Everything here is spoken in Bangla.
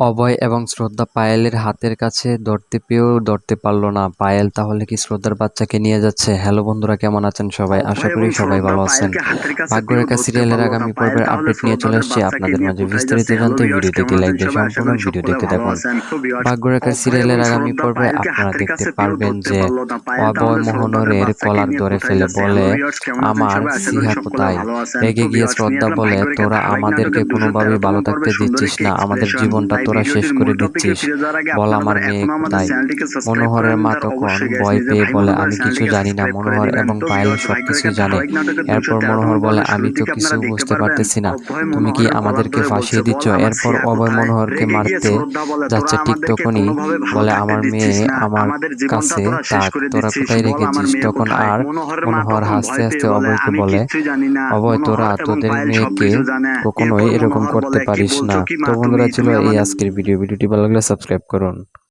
অভয় এবং শ্রদ্ধা পায়েলের হাতের কাছে ধরতে পেয়েও ধরতে পারল না। পায়েল তাহলে কি শ্রদ্ধার বাচ্চাকে নিয়ে যাচ্ছে? হ্যালো বন্ধুরা কেমন আছেন সবাই? আশা করি সবাই ভালো আছেন। ভাগ্যরেখা সিরিয়ালের আগামী পর্বের আপডেট নিয়ে চলে এসেছি। আপনাদের মাঝে বিস্তারিত জানতে ভিডিওটিতে লাইক দিয়ে সম্পূর্ণ ভিডিও দেখতে থাকুন ভাগ্যরেখা সিরিয়ালের আগামী পর্বে আপনারা দেখতে পারবেন যে অভয় মোহনরের কলার ধরে ফেলে বলে আমার সিহা কোথায়? রেগে গিয়ে শ্রদ্ধা বলে তোরা আমাদেরকে কোনোভাবেই ভালো থাকতে দিচ্ছিস না। আমাদের জীবনটা তোরা শেষ করে দিচ্ছিস। বল আমার মেয়ে কোথায় মনোহরের মা তখন ভয় পেয়ে বলে আমি কিছু জানি না মনোহর এবং পায়েল সবকিছু জানে। এরপর মনোহর বলে আমি তো কিছু বুঝতে পারতেছি না। তুমি কি আমাদেরকে ফাঁসিয়ে দিচ্ছ? এরপর অভয় মনোহরকে মারতে যাচ্ছে ঠিক তখনই বলে আমার মেয়ে আমার কাছে থাক তোরা কোথায় রেখেছিস? তখন আর মনোহর হাসতে হাসতে অভয়কে বলে অভয় তোরা তোদের মেয়েকে কখনোই এরকম করতে পারিস না তো বন্ধুরা ছিল এই আজকের ভিডিও ভিডিওটি ভালো লাগলে সাবস্ক্রাইব করুন।